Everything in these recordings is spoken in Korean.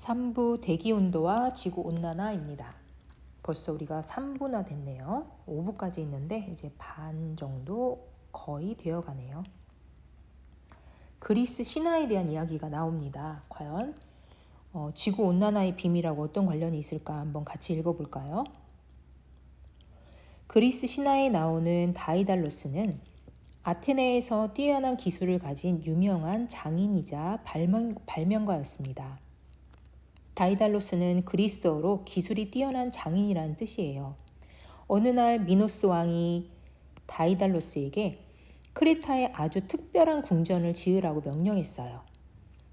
3부 대기 온도와 지구 온난화입니다. 벌써 우리가 3부나 됐네요. 5부까지 있는데 이제 반 정도 거의 되어 가네요. 그리스 신화에 대한 이야기가 나옵니다. 과연 어, 지구 온난화의 비밀하고 어떤 관련이 있을까 한번 같이 읽어볼까요? 그리스 신화에 나오는 다이달로스는 아테네에서 뛰어난 기술을 가진 유명한 장인이자 발명, 발명가였습니다. 다이달로스는 그리스어로 기술이 뛰어난 장인이라는 뜻이에요. 어느 날 미노스 왕이 다이달로스에게 크레타에 아주 특별한 궁전을 지으라고 명령했어요.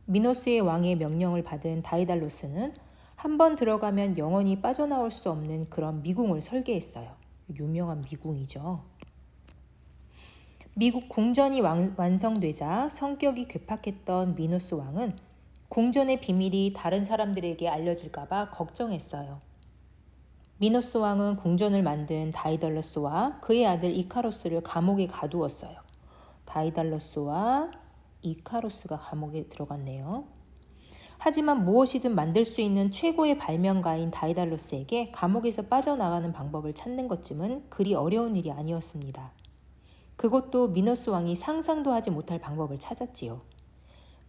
미노스의 왕의 명령을 받은 다이달로스는 한 번 들어가면 영원히 빠져나올 수 없는 그런 미궁을 설계했어요. 유명한 미궁이죠. 미국 궁전이 완성되자 성격이 괴팍했던 미노스 왕은 궁전의 비밀이 다른 사람들에게 알려질까봐 걱정했어요. 미노스 왕은 궁전을 만든 다이달로스와 그의 아들 이카로스를 감옥에 가두었어요. 다이달로스와 이카로스가 감옥에 들어갔네요. 하지만 무엇이든 만들 수 있는 최고의 발명가인 다이달로스에게 감옥에서 빠져나가는 방법을 찾는 것쯤은 그리 어려운 일이 아니었습니다. 그것도 미너스 왕이 상상도 하지 못할 방법을 찾았지요.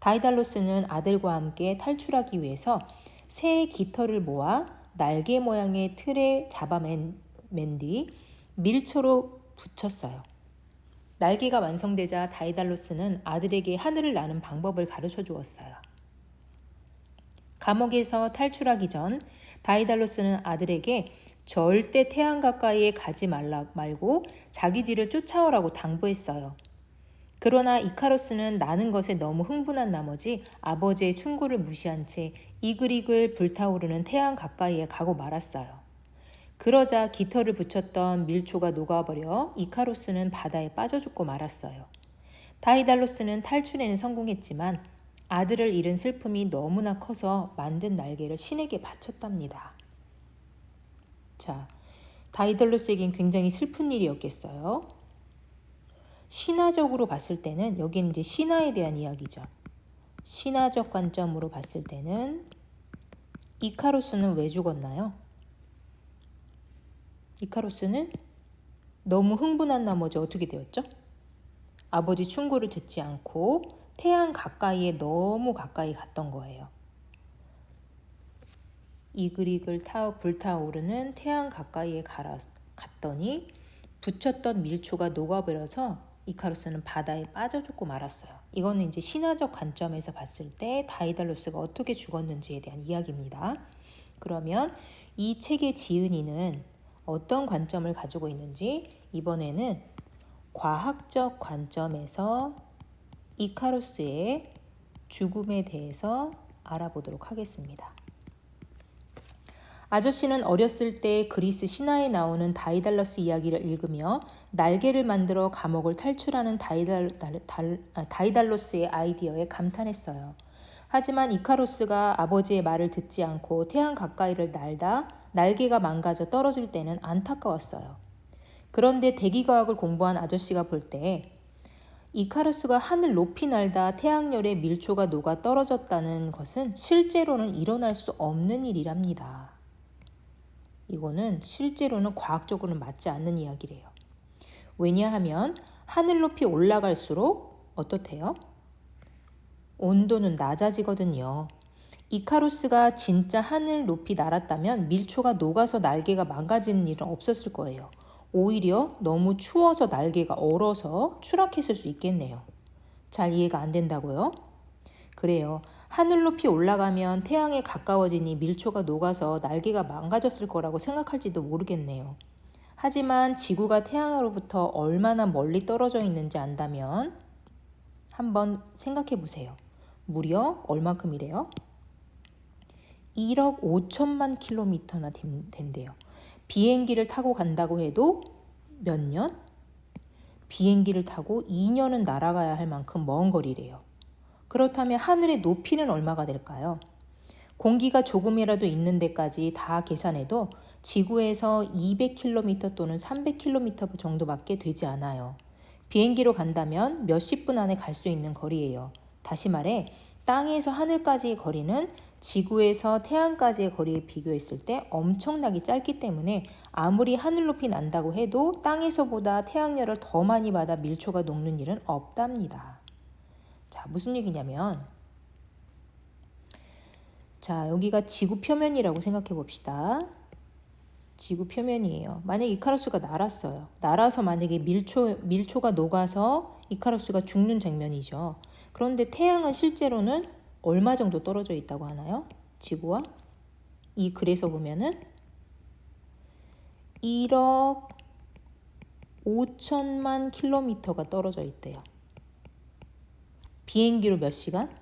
다이달로스는 아들과 함께 탈출하기 위해서 새의 깃털을 모아 날개 모양의 틀에 잡아맨 뒤 밀초로 붙였어요. 날개가 완성되자 다이달로스는 아들에게 하늘을 나는 방법을 가르쳐 주었어요. 감옥에서 탈출하기 전 다이달로스는 아들에게 절대 태양 가까이에 가지 말라 말고 자기 뒤를 쫓아오라고 당부했어요. 그러나 이카로스는 나는 것에 너무 흥분한 나머지 아버지의 충고를 무시한 채 이글이글 불타오르는 태양 가까이에 가고 말았어요. 그러자 깃털을 붙였던 밀초가 녹아버려 이카로스는 바다에 빠져 죽고 말았어요. 다이달로스는 탈출에는 성공했지만 아들을 잃은 슬픔이 너무나 커서 만든 날개를 신에게 바쳤답니다. 자, 다이달로스에겐 굉장히 슬픈 일이었겠어요. 신화적으로 봤을 때는 여기는 이제 신화에 대한 이야기죠. 신화적 관점으로 봤을 때는 이카로스는 왜 죽었나요? 이카로스는 너무 흥분한 나머지 어떻게 되었죠? 아버지 충고를 듣지 않고 태양 가까이에 너무 가까이 갔던 거예요. 이글이글 타오 불타오르는 태양 가까이에 가라, 갔더니 붙였던 밀초가 녹아버려서 이카루스는 바다에 빠져 죽고 말았어요. 이거는 이제 신화적 관점에서 봤을 때 다이달로스가 어떻게 죽었는지에 대한 이야기입니다. 그러면 이 책의 지은이는 어떤 관점을 가지고 있는지 이번에는 과학적 관점에서 이카루스의 죽음에 대해서 알아보도록 하겠습니다. 아저씨는 어렸을 때 그리스 신화에 나오는 다이달러스 이야기를 읽으며 날개를 만들어 감옥을 탈출하는 다이달, 달, 아, 다이달로스의 아이디어에 감탄했어요. 하지만 이카로스가 아버지의 말을 듣지 않고 태양 가까이를 날다 날개가 망가져 떨어질 때는 안타까웠어요. 그런데 대기과학을 공부한 아저씨가 볼 때 이카루스가 하늘 높이 날다 태양열에 밀초가 녹아 떨어졌다는 것은 실제로는 일어날 수 없는 일이랍니다. 이거는 실제로는 과학적으로는 맞지 않는 이야기래요. 왜냐하면 하늘 높이 올라갈수록 어떻대요? 온도는 낮아지거든요. 이카루스가 진짜 하늘 높이 날았다면 밀초가 녹아서 날개가 망가지는 일은 없었을 거예요. 오히려 너무 추워서 날개가 얼어서 추락했을 수 있겠네요. 잘 이해가 안 된다고요? 그래요. 하늘 높이 올라가면 태양에 가까워지니 밀초가 녹아서 날개가 망가졌을 거라고 생각할지도 모르겠네요. 하지만 지구가 태양으로부터 얼마나 멀리 떨어져 있는지 안다면 한번 생각해 보세요. 무려 얼마큼이래요? 1억 5천만 킬로미터나 된대요. 비행기를 타고 간다고 해도 몇 년? 비행기를 타고 2년은 날아가야 할 만큼 먼 거리래요. 그렇다면 하늘의 높이는 얼마가 될까요? 공기가 조금이라도 있는 데까지 다 계산해도 지구에서 200km 또는 300km 정도밖에 되지 않아요. 비행기로 간다면 몇십 분 안에 갈 수 있는 거리예요. 다시 말해, 땅에서 하늘까지의 거리는 지구에서 태양까지의 거리에 비교했을 때 엄청나게 짧기 때문에 아무리 하늘 높이 난다고 해도 땅에서보다 태양열을 더 많이 받아 밀초가 녹는 일은 없답니다. 자, 무슨 얘기냐면 자, 여기가 지구 표면이라고 생각해 봅시다. 지구 표면이에요. 만약 이카루스가 날았어요. 날아서 만약에 밀초 밀초가 녹아서 이카루스가 죽는 장면이죠. 그런데 태양은 실제로는 얼마 정도 떨어져 있다고 하나요? 지구와 이 글에서 보면은 1억 5천만 킬로미터가 떨어져 있대요. 비행기로 몇 시간?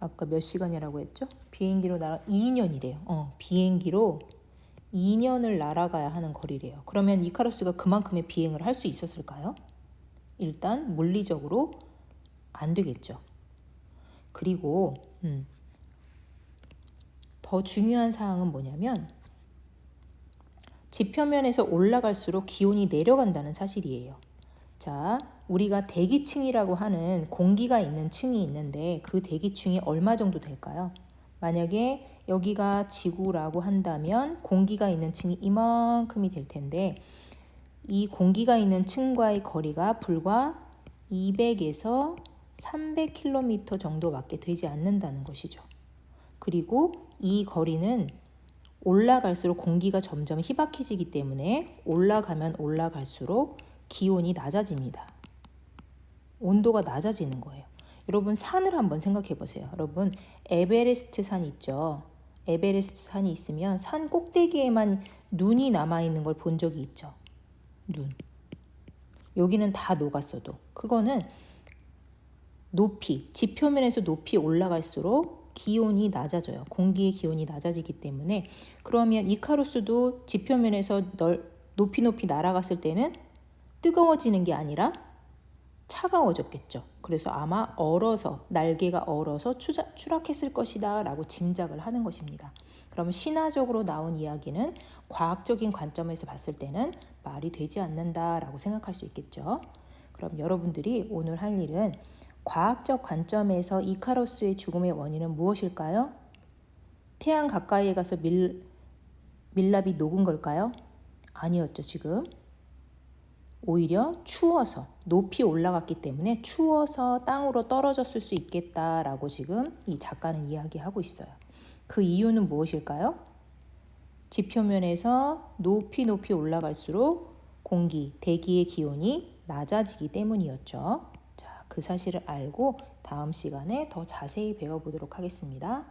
아까 몇 시간이라고 했죠? 비행기로 날아 2년이래요. 어, 비행기로 2년을 날아가야 하는 거리래요. 그러면 이카루스가 그만큼의 비행을 할 수 있었을까요? 일단 물리적으로 안 되겠죠. 그리고 음, 더 중요한 사항은 뭐냐면 지표면에서 올라갈수록 기온이 내려간다는 사실이에요. 자, 우리가 대기층이라고 하는 공기가 있는 층이 있는데 그 대기층이 얼마 정도 될까요? 만약에 여기가 지구라고 한다면 공기가 있는 층이 이만큼이 될 텐데 이 공기가 있는 층과의 거리가 불과 200에서 300km 정도밖에 되지 않는다는 것이죠. 그리고 이 거리는 올라갈수록 공기가 점점 희박해지기 때문에 올라가면 올라갈수록 기온이 낮아집니다. 온도가 낮아지는 거예요. 여러분 산을 한번 생각해 보세요. 여러분 에베레스트 산 있죠. 에베레스트 산이 있으면 산 꼭대기에만 눈이 남아 있는 걸 본 적이 있죠. 눈. 여기는 다 녹았어도 그거는 높이 지표면에서 높이 올라갈수록 기온이 낮아져요. 공기의 기온이 낮아지기 때문에 그러면 이카루스도 지표면에서 널 높이 높이 날아갔을 때는 뜨거워지는 게 아니라 차가워졌겠죠. 그래서 아마 얼어서 날개가 얼어서 추자, 추락했을 것이다 라고 짐작을 하는 것입니다. 그러면 신화적으로 나온 이야기는 과학적인 관점에서 봤을 때는 말이 되지 않는다 라고 생각할 수 있겠죠. 그럼 여러분들이 오늘 할 일은 과학적 관점에서 이카로스의 죽음의 원인은 무엇일까요? 태양 가까이에 가서 밀, 밀랍이 녹은 걸까요? 아니었죠, 지금. 오히려 추워서 높이 올라갔기 때문에 추워서 땅으로 떨어졌을 수 있겠다라고 지금 이 작가는 이야기하고 있어요. 그 이유는 무엇일까요? 지표면에서 높이 높이 올라갈수록 공기, 대기의 기온이 낮아지기 때문이었죠. 자, 그 사실을 알고 다음 시간에 더 자세히 배워보도록 하겠습니다.